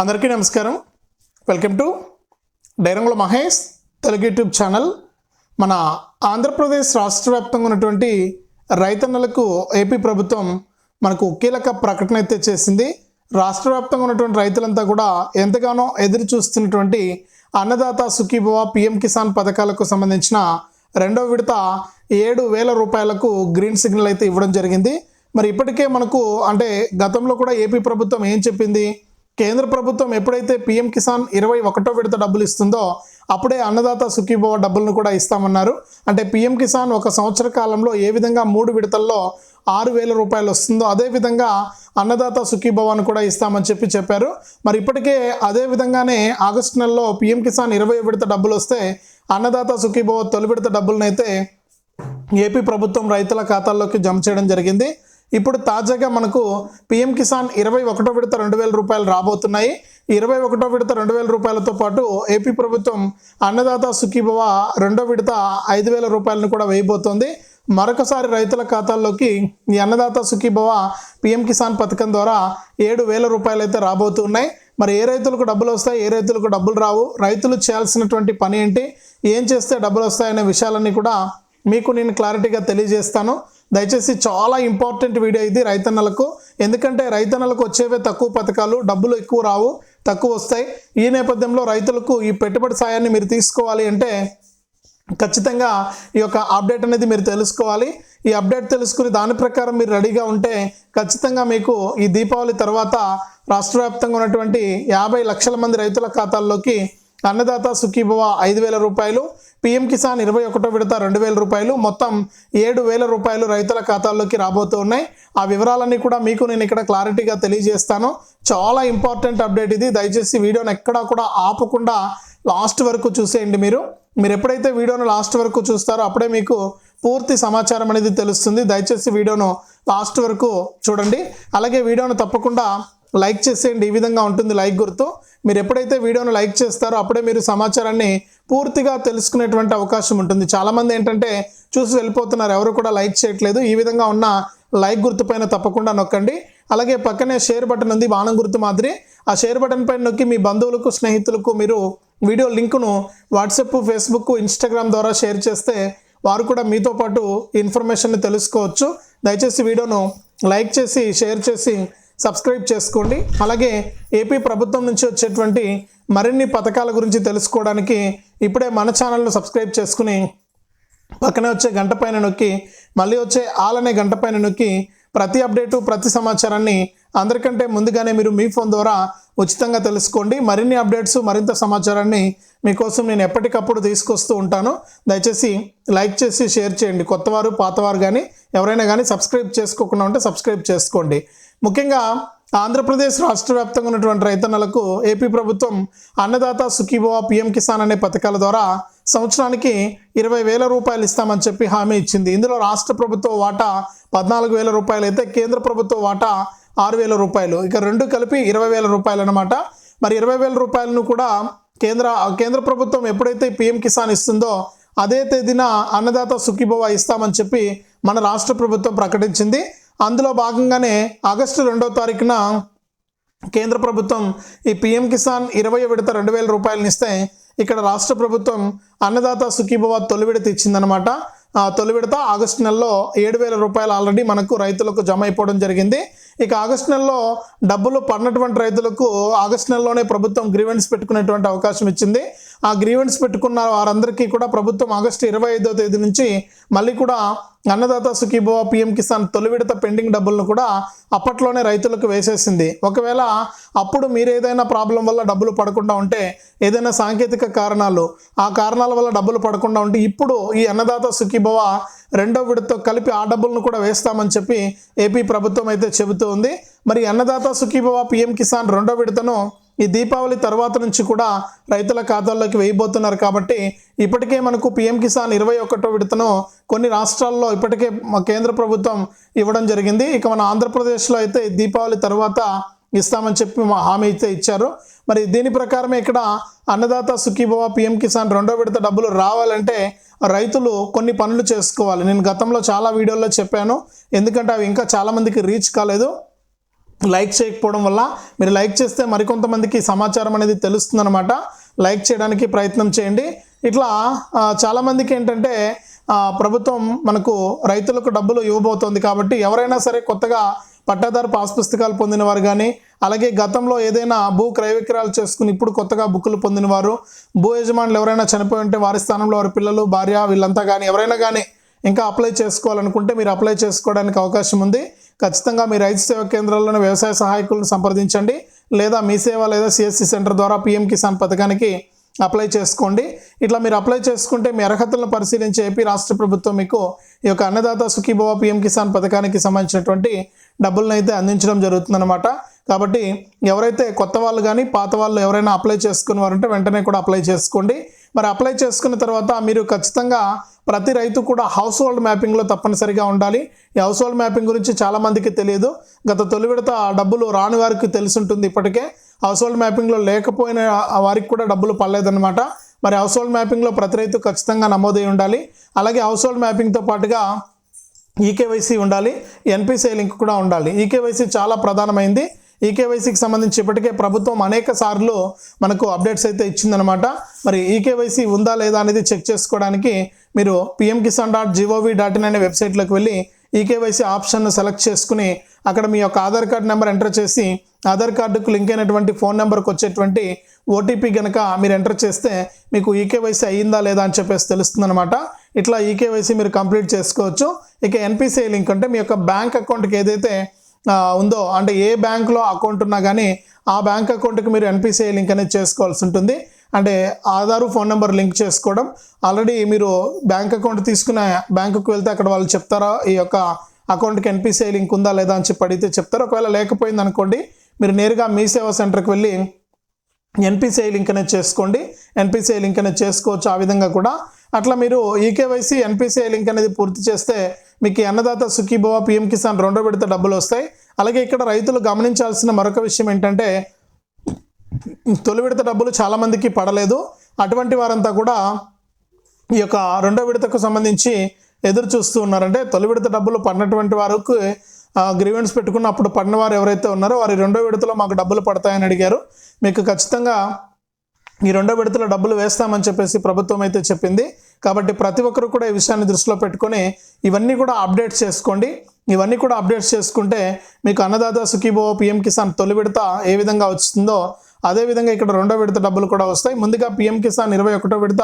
అందరికీ నమస్కారం. Welcome to Dairangula Mahesh Telugu YouTube channel. మన ఆంధ్రప్రదేశ్ రాష్ట్ర వ్యాప్తంగా ఉన్నటువంటి రైతన్నలకు ఏపీ ప్రభుత్వం మనకు కీలక ప్రకటన అయితే చేసింది. రాష్ట్ర వ్యాప్తంగా ఉన్నటువంటి రైతులంతా కూడా ఎంతగానో ఎదురు చూస్తున్నటువంటి అన్నదాత సుఖీభవ పిఎం కిసాన్ పథకాలకు సంబంధించిన రెండో విడత ఏడు వేల రూపాయలకు గ్రీన్ సిగ్నల్ అయితే ఇవ్వడం జరిగింది. మరి ఇప్పటికే మనకు అంటే గతంలో కూడా ఏపీ ప్రభుత్వం ఏం చెప్పింది? కేంద్ర ప్రభుత్వం ఎప్పుడైతే పిఎం కిసాన్ ఇరవై ఒకటో విడత డబ్బులు ఇస్తుందో అప్పుడే అన్నదాత సుఖీభవ డబ్బులను కూడా ఇస్తామన్నారు. అంటే పిఎం కిసాన్ ఒక సంవత్సర కాలంలో ఏ విధంగా మూడు విడతల్లో ఆరు వేల రూపాయలు వస్తుందో అదే విధంగా అన్నదాత సుఖీభవాన్ని కూడా ఇస్తామని చెప్పి చెప్పారు. మరి ఇప్పటికే అదే విధంగానే ఆగస్టు నెలలో పిఎం కిసాన్ ఇరవై విడత డబ్బులు వస్తే అన్నదాత సుఖీభవ తొలి విడత డబ్బులనైతే ఏపీ ప్రభుత్వం రైతుల ఖాతాల్లోకి జమ చేయడం జరిగింది. ఇప్పుడు తాజాగా మనకు పిఎం కిసాన్ ఇరవై ఒకటో విడత రెండు వేల రూపాయలు రాబోతున్నాయి. ఇరవై ఒకటో విడత రెండు వేల రూపాయలతో పాటు ఏపీ ప్రభుత్వం అన్నదాత సుఖీభవ రెండో విడత ఐదు వేల రూపాయలను కూడా వేయబోతోంది. మరొకసారి రైతుల ఖాతాల్లోకి ఈ అన్నదాత సుఖీభవ పిఎం కిసాన్ పథకం ద్వారా ఏడు వేల రూపాయలు అయితే రాబోతున్నాయి. మరి ఏ రైతులకు డబ్బులు వస్తాయి? ఏ రైతులకు డబ్బులు రావు? రైతులు చేయాల్సినటువంటి పని ఏంటి? ఏం చేస్తే డబ్బులు వస్తాయనే విషయాలన్నీ కూడా మీకు నేను క్లారిటీగా తెలియజేస్తాను. దయచేసి చాలా ఇంపార్టెంట్ వీడియో ఇది రైతన్నలకు. ఎందుకంటే రైతన్నలకు వచ్చేవే తక్కువ పథకాలు డబ్బులు ఎక్కువ రావు తక్కువ వస్తాయి. ఈ నేపథ్యంలో రైతులకు ఈ పెట్టుబడి సాయాన్ని మీరు తీసుకోవాలి అంటే ఖచ్చితంగా ఈ యొక్క అప్డేట్ అనేది మీరు తెలుసుకోవాలి. ఈ అప్డేట్ తెలుసుకుని దాని ప్రకారం మీరు రెడీగా ఉంటే ఖచ్చితంగా మీకు ఈ దీపావళి తర్వాత రాష్ట్ర వ్యాప్తంగా ఉన్నటువంటి యాభై లక్షల మంది రైతుల ఖాతాల్లోకి అన్నదాత సుఖీభవ ఐదు వేల రూపాయలు పీఎం కిసాన్ ఇరవై ఒకటో విడత రెండు వేల రూపాయలు. మొత్తం ఏడు వేల రూపాయలు రైతుల ఖాతాల్లోకి రాబోతూ ఉన్నాయి. ఆ వివరాలన్నీ కూడా మీకు నేను ఇక్కడ క్లారిటీగా తెలియజేస్తాను. చాలా ఇంపార్టెంట్ అప్డేట్ ఇది. దయచేసి వీడియోని ఎక్కడా కూడా ఆపకుండా లాస్ట్ వరకు చూసేయండి మీరు. మీరు ఎప్పుడైతే వీడియోను లాస్ట్ వరకు చూస్తారో అప్పుడే మీకు పూర్తి సమాచారం అనేది తెలుస్తుంది. దయచేసి వీడియోను లాస్ట్ వరకు చూడండి. అలాగే వీడియోను తప్పకుండా లైక్ చేసేయండి ఈ విధంగా ఉంటుంది లైక్ గుర్తు. మీరు ఎప్పుడైతే వీడియోను లైక్ చేస్తారో అప్పుడే మీరు సమాచారాన్ని పూర్తిగా తెలుసుకునేటువంటి అవకాశం ఉంటుంది. చాలామంది ఏంటంటే చూసి వెళ్ళిపోతున్నారు ఎవరు కూడా లైక్ చేయట్లేదు. ఈ విధంగా ఉన్న లైక్ గుర్తు పైన తప్పకుండా నొక్కండి. అలాగే పక్కనే షేర్ బటన్ ఉంది బాణం గుర్తు మాదిరి. ఆ షేర్ బటన్ పైన నొక్కి మీ బంధువులకు స్నేహితులకు మీరు వీడియో లింకును వాట్సాప్ ఫేస్బుక్ ఇన్స్టాగ్రామ్ ద్వారా షేర్ చేస్తే వారు కూడా మీతో పాటు ఇన్ఫర్మేషన్ తెలుసుకోవచ్చు. దయచేసి వీడియోను లైక్ చేసి షేర్ చేసి సబ్స్క్రైబ్ చేసుకోండి. అలాగే ఏపీ ప్రభుత్వం నుంచి వచ్చేటువంటి మరిన్ని పథకాల గురించి తెలుసుకోవడానికి ఇప్పుడే మన ఛానల్ను సబ్స్క్రైబ్ చేసుకుని పక్కనే వచ్చే గంట పైన నొక్కి మళ్ళీ వచ్చే ఆల్ అనే గంట పైన నొక్కి ప్రతి అప్డేటు ప్రతి సమాచారాన్ని అందరికంటే ముందుగానే మీరు మీ ఫోన్ ద్వారా ఉచితంగా తెలుసుకోండి. మరిన్ని అప్డేట్స్ మరింత సమాచారాన్ని మీకోసం నేను ఎప్పటికప్పుడు తీసుకొస్తూ ఉంటాను. దయచేసి లైక్ చేసి షేర్ చేయండి. కొత్తవారు పాతవారు కానీ ఎవరైనా కానీ సబ్స్క్రైబ్ చేసుకోకుండా ఉంటే సబ్స్క్రైబ్ చేసుకోండి. ముఖ్యంగా ఆంధ్రప్రదేశ్ రాష్ట్ర వ్యాప్తంగా ఉన్నటువంటి రైతన్నలకు ఏపీ ప్రభుత్వం అన్నదాత సుఖీభవ పిఎం కిసాన్ అనే పథకాల ద్వారా సంవత్సరానికి ఇరవై వేల రూపాయలు ఇస్తామని చెప్పి హామీ ఇచ్చింది. ఇందులో రాష్ట్ర ప్రభుత్వ వాటా పద్నాలుగు వేల రూపాయలు అయితే కేంద్ర ప్రభుత్వ వాటా ఆరు వేల రూపాయలు. ఇక రెండు కలిపి ఇరవై వేల రూపాయలు అనమాట మరి ఇరవై వేల రూపాయలను కూడా కేంద్ర కేంద్ర ప్రభుత్వం ఎప్పుడైతే పిఎం కిసాన్ ఇస్తుందో అదే తేదీన అన్నదాత సుఖీభవ ఇస్తామని చెప్పి మన రాష్ట్ర ప్రభుత్వం ప్రకటించింది. అందులో భాగంగానే ఆగస్టు రెండో తారీఖున కేంద్ర ప్రభుత్వం ఈ పిఎం కిసాన్ ఇరవై విడత రెండు వేల రూపాయలని ఇస్తే ఇక్కడ రాష్ట్ర ప్రభుత్వం అన్నదాత సుఖీభవ తొలి విడత ఇచ్చిందనమాట తొలి విడత ఆగస్టు నెలలో ఏడు వేల రూపాయలు ఆల్రెడీ మనకు రైతులకు జమ అయిపోవడం జరిగింది. ఇక ఆగస్టు నెలలో డబ్బులు పడినటువంటి రైతులకు ఆగస్టు నెలలోనే ప్రభుత్వం గ్రీవెన్స్ పెట్టుకునేటువంటి అవకాశం ఇచ్చింది. ఆ గ్రీవెన్స్ పెట్టుకున్న వారందరికీ కూడా ప్రభుత్వం ఆగస్టు ఇరవై ఐదో తేదీ నుంచి మళ్ళీ కూడా అన్నదాత సుఖీభవ పిఎం కిసాన్ తొలి విడత పెండింగ్ డబ్బులను కూడా అప్పట్లోనే రైతులకు వేసేసింది. ఒకవేళ అప్పుడు మీరు ఏదైనా ప్రాబ్లం వల్ల డబ్బులు పడకుండా ఉంటే ఏదైనా సాంకేతిక కారణాలు ఆ కారణాల వల్ల డబ్బులు పడకుండా ఉంటే ఇప్పుడు ఈ అన్నదాత సుఖీభవ రెండో విడతతో కలిపి ఆ డబ్బులను కూడా వేస్తామని చెప్పి ఏపీ ప్రభుత్వం అయితే చెబుతూ ఉంది. మరి అన్నదాత సుఖీభవ పిఎం కిసాన్ రెండో విడతను ఈ దీపావళి తర్వాత నుంచి కూడా రైతుల ఖాతాల్లోకి వేయబోతున్నారు కాబట్టి ఇప్పటికే మనకు పిఎం కిసాన్ ఇరవై ఒకటో విడతను కొన్ని రాష్ట్రాల్లో ఇప్పటికే మా కేంద్ర ప్రభుత్వం ఇవ్వడం జరిగింది. ఇక మన ఆంధ్రప్రదేశ్లో అయితే దీపావళి తర్వాత ఇస్తామని చెప్పి మా హామీ అయితే ఇచ్చారు. మరి దీని ప్రకారమే ఇక్కడ అన్నదాత సుఖీభవ పిఎం కిసాన్ రెండో విడత డబ్బులు రావాలంటే రైతులు కొన్ని పనులు చేసుకోవాలి. నేను గతంలో చాలా వీడియోల్లో చెప్పాను. ఎందుకంటే అవి ఇంకా చాలామందికి రీచ్ కాలేదు. లైక్ చేయకపోవడం వల్ల మీరు లైక్ చేస్తే మరికొంతమందికి సమాచారం అనేది తెలుస్తుందన్నమాట. లైక్ చేయడానికి ప్రయత్నం చేయండి. ఇట్లా చాలామందికి ఏంటంటే ప్రభుత్వం మనకు రైతులకు డబ్బులు ఇవ్వబోతోంది కాబట్టి ఎవరైనా సరే కొత్తగా పట్టాదారు పాస్ పుస్తకాలు పొందిన వారు కానీ అలాగే గతంలో ఏదైనా భూ క్రయ విక్రయాలు చేసుకుని ఇప్పుడు కొత్తగా బుక్కులు పొందిన వారు భూ యజమానులు ఎవరైనా చనిపోయి ఉంటే వారి స్థానంలో వారి పిల్లలు భార్య వీళ్ళంతా కానీ ఎవరైనా కానీ ఇంకా అప్లై చేసుకోవాలనుకుంటే మీరు అప్లై చేసుకోవడానికి అవకాశం ఉంది. ఖచ్చితంగా మీ రైతు సేవా కేంద్రాల్లోని వ్యవసాయ సహాయకులను సంప్రదించండి. లేదా మీ సేవ లేదా సిఎస్సి సెంటర్ ద్వారా పిఎం కిసాన్ పథకానికి అప్లై చేసుకోండి. ఇట్లా మీరు అప్లై చేసుకుంటే మీ అర్హతలను పరిశీలించి ఏపీ రాష్ట్ర ప్రభుత్వం మీకు ఈ యొక్క అన్నదాత సుఖీభవ పిఎం కిసాన్ పథకానికి సంబంధించినటువంటి డబ్బులను అయితే అందించడం జరుగుతుందన్నమాట. కాబట్టి ఎవరైతే కొత్త వాళ్ళు కానీ పాత వాళ్ళు ఎవరైనా అప్లై చేసుకుని వారంటే వెంటనే కూడా అప్లై చేసుకోండి. మరి అప్లై చేసుకున్న తర్వాత మీరు ఖచ్చితంగా ప్రతి రైతు కూడా హౌస్ హోల్డ్ మ్యాపింగ్లో తప్పనిసరిగా ఉండాలి. ఈ హౌస్ హోల్డ్ మ్యాపింగ్ గురించి చాలామందికి తెలియదు. గత తొలి విడత ఆ డబ్బులు రాని వారికి తెలిసి ఉంటుంది ఇప్పటికే. హౌస్ హోల్డ్ మ్యాపింగ్లో లేకపోయిన వారికి కూడా డబ్బులు పడలేదన్నమాట. మరి హౌస్ హోల్డ్ మ్యాపింగ్లో ప్రతి రైతు ఖచ్చితంగా నమోదై ఉండాలి. అలాగే హౌస్ హోల్డ్ మ్యాపింగ్తో పాటుగా ఈకేవైసీ ఉండాలి. ఎన్పిసిఐ లింక్ కూడా ఉండాలి. ఈకేవైసీ చాలా ప్రధానమైంది. ఈకేవైసీకి సంబంధించి ఇప్పటికే ప్రభుత్వం అనేక సార్లు మనకు అప్డేట్స్ అయితే ఇచ్చిందనమాట మరి ఈకేవైసీ ఉందా లేదా అనేది చెక్ చేసుకోవడానికి మీరు PM Kisan dot GOV dot in అనే వెబ్సైట్లోకి వెళ్ళి ఈకేవైసీ ఆప్షన్ను సెలెక్ట్ చేసుకుని అక్కడ మీ యొక్క ఆధార్ కార్డ్ నెంబర్ ఎంటర్ చేసి ఆధార్ కార్డుకు లింక్ అయినటువంటి ఫోన్ నెంబర్కి వచ్చేటువంటి ఓటీపీ కనుక మీరు ఎంటర్ చేస్తే మీకు ఈకేవైసీ అయ్యిందా లేదా అని చెప్పేసి తెలుస్తుందనమాట ఇట్లా ఈకేవైసీ మీరు కంప్లీట్ చేసుకోవచ్చు. ఇక ఎన్పిసిఐ లింక్ అంటే మీ యొక్క బ్యాంక్ అకౌంట్కి ఏదైతే ఉందో అంటే ఏ బ్యాంక్లో అకౌంట్ ఉన్నా కానీ ఆ బ్యాంక్ అకౌంట్కి మీరు ఎన్పిసిఐ లింక్ అనేది చేసుకోవాల్సి ఉంటుంది. అంటే ఆధారు ఫోన్ నెంబర్ లింక్ చేసుకోవడం. ఆల్రెడీ మీరు బ్యాంక్ అకౌంట్ తీసుకున్న బ్యాంకుకి వెళ్తే అక్కడ వాళ్ళు చెప్తారా? ఈ యొక్క అకౌంట్కి ఎన్పిసిఐ లింక్ ఉందా లేదా అని చెప్పి అడిగితే చెప్తారు. ఒకవేళ లేకపోయింది అనుకోండి మీరు నేరుగా మీ సేవా సెంటర్కి వెళ్ళి ఎన్పిసిఐ లింక్ అనేది చేసుకోండి. ఎన్పిసిఐ లింక్ అనేది చేసుకోవచ్చు. ఆ విధంగా కూడా అట్లా మీరు ఈకేవైసీ ఎన్పిసిఐ లింక్ అనేది పూర్తి చేస్తే మీకు అన్నదాత సుఖీభవ పిఎం కిసాన్ రెండో విడత డబ్బులు వస్తాయి. అలాగే ఇక్కడ రైతులు గమనించాల్సిన మరొక విషయం ఏంటంటే తొలి విడత డబ్బులు చాలామందికి పడలేదు. అటువంటి వారంతా కూడా ఈ యొక్క రెండో విడతకు సంబంధించి ఎదురు చూస్తూ ఉన్నారంటే తొలి విడత డబ్బులు పడినటువంటి వారికి గ్రీవెన్స్ పెట్టుకున్న అప్పుడు పడిన వారు ఎవరైతే ఉన్నారో వారి రెండో విడతలో మాకు డబ్బులు పడతాయని అడిగారు. మీకు ఖచ్చితంగా ఈ రెండో విడతలో డబ్బులు వేస్తామని చెప్పేసి ప్రభుత్వం అయితే చెప్పింది. కాబట్టి ప్రతి ఒక్కరు కూడా ఈ విషయాన్ని దృష్టిలో పెట్టుకొని ఇవన్నీ కూడా అప్డేట్ చేసుకోండి. ఇవన్నీ కూడా అప్డేట్స్ చేసుకుంటే మీకు అన్నదాత సుఖీభో పిఎం కిసాన్ తొలి విడత ఏ విధంగా వస్తుందో అదేవిధంగా ఇక్కడ రెండో విడత డబ్బులు కూడా వస్తాయి. ముందుగా పిఎం కిసాన్ ఇరవై ఒకటో విడత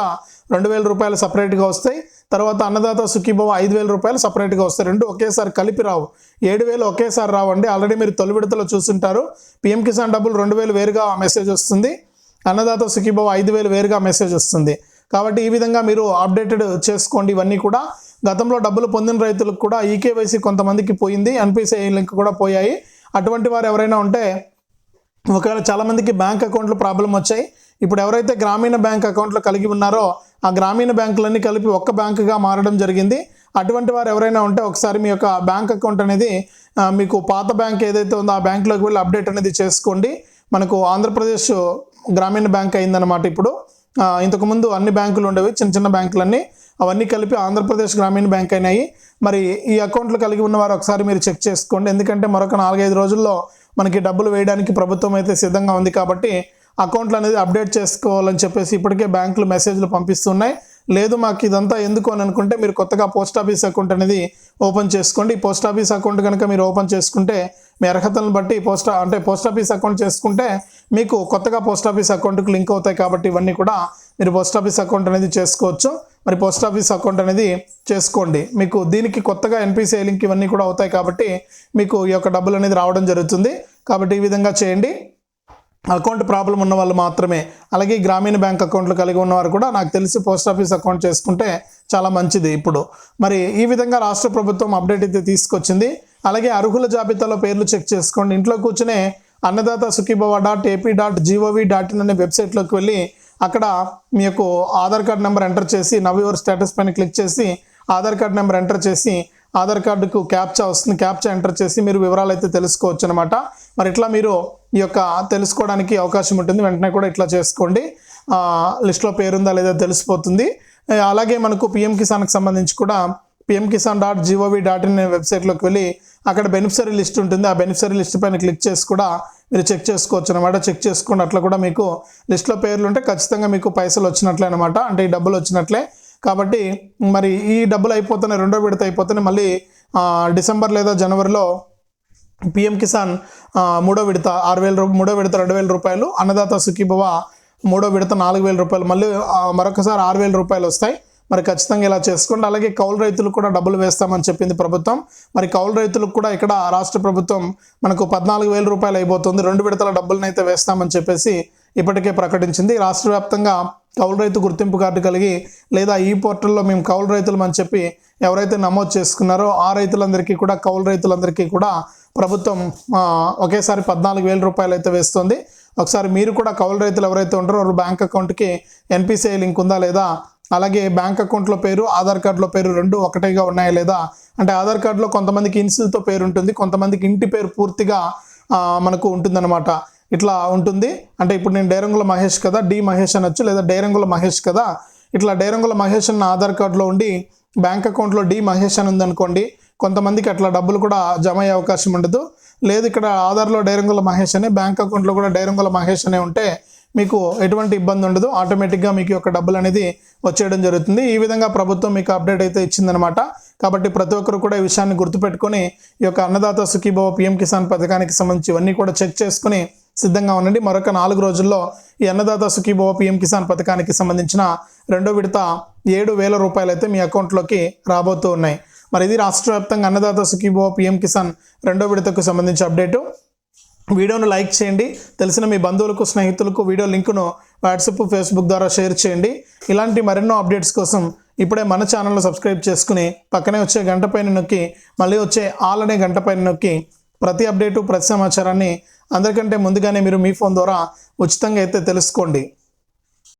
రెండు వేల రూపాయలు సపరేట్గా వస్తాయి. తర్వాత అన్నదాత సుఖీభవ ఐదు వేల రూపాయలు సపరేట్గా వస్తాయి. రెండు ఒకేసారి కలిపి రావు. ఏడు వేలు ఒకేసారి రావండి. ఆల్రెడీ మీరు తొలి విడతలో చూసుంటారు. పిఎం కిసాన్ డబ్బులు రెండు వేలు వేరుగా మెసేజ్ వస్తుంది. అన్నదాత సుఖీభవ ఐదు వేలు వేరుగా మెసేజ్ వస్తుంది. కాబట్టి ఈ విధంగా మీరు అప్డేటెడ్ చేసుకోండి. ఇవన్నీ కూడా గతంలో డబ్బులు పొందిన రైతులకు కూడా ఈకేవైసీ కొంతమందికి పోయింది. ఎన్పిసిఐ లింక్ కూడా పోయాయి. అటువంటి వారు ఎవరైనా ఉంటే ఒకవేళ చాలామందికి బ్యాంక్ అకౌంట్లు ప్రాబ్లం వచ్చాయి ఇప్పుడు ఎవరైతే గ్రామీణ బ్యాంక్ అకౌంట్లు కలిగి ఉన్నారో ఆ గ్రామీణ బ్యాంకులన్నీ కలిపి ఒక్క బ్యాంకుగా మారడం జరిగింది. అటువంటి వారు ఎవరైనా ఉంటే ఒకసారి మీ యొక్క బ్యాంక్ అకౌంట్ అనేది మీకు పాత బ్యాంక్ ఏదైతే ఉందో ఆ బ్యాంకులోకి వెళ్ళి అప్డేట్ అనేది చేసుకోండి. మనకు ఆంధ్రప్రదేశ్ గ్రామీణ బ్యాంక్ అయిందన్నమాట ఇప్పుడు. ఇంతకుముందు అన్ని బ్యాంకులు ఉండేవి చిన్న చిన్న బ్యాంకులన్నీ. అవన్నీ కలిపి ఆంధ్రప్రదేశ్ గ్రామీణ బ్యాంక్ అయినాయి. మరి ఈ అకౌంట్లు కలిగి ఉన్నవారు ఒకసారి మీరు చెక్ చేసుకోండి. ఎందుకంటే మరొక నాలుగైదు రోజుల్లో మనకి డబ్బులు వేయడానికి ప్రభుత్వం అయితే సిద్ధంగా ఉంది కాబట్టి అకౌంట్లు అనేది అప్డేట్ చేసుకోవాలని చెప్పేసి ఇప్పటికే బ్యాంకులు మెసేజ్లు పంపిస్తున్నాయి. లేదు మాకు ఇదంతా ఎందుకు అని అనుకుంటే మీరు కొత్తగా పోస్ట్ ఆఫీస్ అకౌంట్ అనేది ఓపెన్ చేసుకోండి. ఈ పోస్ట్ ఆఫీస్ అకౌంట్ కనుక మీరు ఓపెన్ చేసుకుంటే మీ అర్హతలను బట్టి పోస్ట్ అంటే పోస్ట్ ఆఫీస్ అకౌంట్ చేసుకుంటే మీకు కొత్తగా పోస్ట్ ఆఫీస్ అకౌంట్కి లింక్ అవుతాయి కాబట్టి ఇవన్నీ కూడా మీరు పోస్ట్ ఆఫీస్ అకౌంట్ అనేది చేసుకోవచ్చు. మరి పోస్ట్ ఆఫీస్ అకౌంట్ అనేది చేసుకోండి. మీకు దీనికి కొత్తగా ఎన్పిసిఐ లింక్ ఇవన్నీ కూడా అవుతాయి కాబట్టి మీకు ఈ యొక్క డబ్బులు అనేది రావడం జరుగుతుంది. కాబట్టి ఈ విధంగా చేయండి. అకౌంట్ ప్రాబ్లం ఉన్న వాళ్ళు మాత్రమే. అలాగే గ్రామీణ బ్యాంక్ అకౌంట్లు కలిగి ఉన్నవారు కూడా నాకు తెలిసి పోస్ట్ ఆఫీస్ అకౌంట్ చేసుకుంటే చాలా మంచిది ఇప్పుడు. మరి ఈ విధంగా రాష్ట్ర ప్రభుత్వం అప్డేట్ అయితే తీసుకొచ్చింది. అలాగే అర్హుల జాబితాలో పేర్లు చెక్ చేసుకోండి. ఇంట్లో కూర్చునే Annadata Sukhibhava dot AP dot GOV dot in అనే వెబ్సైట్లోకి వెళ్ళి అక్కడ మీ యొక్క ఆధార్ కార్డ్ నెంబర్ ఎంటర్ చేసి నవ్ యువర్ స్టేటస్ పైన క్లిక్ చేసి ఆధార్ కార్డ్ నెంబర్ ఎంటర్ చేసి ఆధార్ కార్డుకు క్యాప్చా వస్తుంది. క్యాప్చా ఎంటర్ చేసి మీరు వివరాలు అయితే తెలుసుకోవచ్చు అనమాట మరి ఇట్లా మీరు ఈ యొక్క తెలుసుకోవడానికి అవకాశం ఉంటుంది. వెంటనే కూడా ఇట్లా చేసుకోండి. లిస్ట్లో పేరుందా లేదా తెలిసిపోతుంది. అలాగే మనకు పిఎం కిసాన్కి సంబంధించి కూడా PM Kisan dot GOV dot in వెబ్సైట్లోకి వెళ్ళి అక్కడ బెనిఫిషరీ లిస్ట్ ఉంటుంది. ఆ బెనిఫిషరీ లిస్ట్ పైన క్లిక్ చేసి కూడా మీరు చెక్ చేసుకోవచ్చు అనమాట చెక్ చేసుకోండి. అట్లా కూడా మీకు లిస్ట్లో పేర్లు ఉంటే ఖచ్చితంగా మీకు పైసలు వచ్చినట్లే అనమాట అంటే ఈ డబ్బులు వచ్చినట్లే. కాబట్టి మరి ఈ డబ్బులు అయిపోతున్నాయి రెండో విడత అయిపోతున్నాయి మళ్ళీ డిసెంబర్ లేదా జనవరిలో పిఎం కిసాన్ మూడో విడత ఆరు వేల మూడో విడత రెండు వేల రూపాయలు అన్నదాత సుఖీభవ మూడో విడత నాలుగు వేల రూపాయలు మళ్ళీ మరొకసారి ఆరు వేల రూపాయలు వస్తాయి. మరి ఖచ్చితంగా ఇలా చేసుకోండి. అలాగే కౌలు రైతులకు కూడా డబ్బులు వేస్తామని చెప్పింది ప్రభుత్వం. మరి కౌలు రైతులకు కూడా ఇక్కడ రాష్ట్ర ప్రభుత్వం మనకు పద్నాలుగు వేల రూపాయలు అయిపోతుంది. రెండు విడతల డబ్బులను అయితే వేస్తామని చెప్పేసి ఇప్పటికే ప్రకటించింది. రాష్ట్ర వ్యాప్తంగా కౌలు రైతు గుర్తింపు కార్డు కలిగి లేదా ఈ పోర్టల్లో మేము కౌలు రైతులం అని చెప్పి ఎవరైతే నమోదు చేసుకున్నారో ఆ రైతులందరికీ కూడా కౌలు రైతులందరికీ కూడా ప్రభుత్వం ఒకేసారి పద్నాలుగు వేల రూపాయలు అయితే వేస్తుంది. ఒకసారి మీరు కూడా కౌలు రైతులు ఎవరైతే ఉంటారో వాళ్ళ బ్యాంక్ అకౌంట్కి ఎన్పిసిఐ లింక్ ఉందా లేదా అలాగే బ్యాంక్ అకౌంట్లో పేరు ఆధార్ కార్డులో పేరు రెండు ఒకటేగా ఉన్నాయా లేదా? అంటే ఆధార్ కార్డులో కొంతమందికి ఇన్సిల్తో పేరు ఉంటుంది కొంతమందికి ఇంటి పేరు పూర్తిగా మనకు ఉంటుందన్నమాట. ఇట్లా ఉంటుంది. అంటే ఇప్పుడు నేను డైరంగుల మహేష్ కదా డి మహేష్ అనొచ్చు లేదా డైరంగుల మహేష్ కదా. ఇట్లా డైరంగుల మహేష్ అన్న ఆధార్ కార్డులో ఉండి బ్యాంక్ అకౌంట్లో డి మహేష్ అని ఉందనుకోండి కొంతమందికి అట్లా డబ్బులు కూడా జమ అయ్యే అవకాశం ఉండదు. లేదు ఇక్కడ ఆధార్లో డైరంగుల మహేష్ అనే బ్యాంక్ అకౌంట్లో కూడా డైరంగుల మహేష్ అనే ఉంటే మీకు ఎటువంటి ఇబ్బంది ఉండదు. ఆటోమేటిక్గా మీకు యొక్క డబ్బులు అనేది వచ్చేయడం జరుగుతుంది. ఈ విధంగా ప్రభుత్వం మీకు అప్డేట్ అయితే ఇచ్చిందనమాట కాబట్టి ప్రతి ఒక్కరు కూడా ఈ విషయాన్ని గుర్తుపెట్టుకొని ఈ యొక్క అన్నదాత సుఖీభవ పిఎం కిసాన్ పథకానికి సంబంధించి ఇవన్నీ కూడా చెక్ చేసుకుని సిద్ధంగా ఉండండి. మరొక నాలుగు రోజుల్లో ఈ అన్నదాత సుఖీభవ పిఎం కిసాన్ పథకానికి సంబంధించిన రెండో విడత ఏడు వేల రూపాయలు అయితే మీ అకౌంట్లోకి రాబోతూ ఉన్నాయి. మరి ఇది రాష్ట్ర వ్యాప్తంగా అన్నదాత సుఖీభవ పిఎం కిసాన్ రెండో విడతకు సంబంధించి అప్డేటు వీడియోను లైక్ చేయండి. తెలిసిన మీ బంధువులకు స్నేహితులకు వీడియో లింకును వాట్సాప్ ఫేస్బుక్ ద్వారా షేర్ చేయండి. ఇలాంటి మరెన్నో అప్డేట్స్ కోసం ఇప్పుడే మన ఛానల్ను సబ్స్క్రైబ్ చేసుకుని పక్కనే వచ్చే గంట పైన నొక్కి మళ్ళీ వచ్చే ఆల్ అనే గంట పైన నొక్కి ప్రతి అప్డేటు ప్రతి సమాచారాన్ని అందరికంటే ముందుగానే మీరు మీ ఫోన్ ద్వారా ఉచితంగా అయితే తెలుసుకోండి.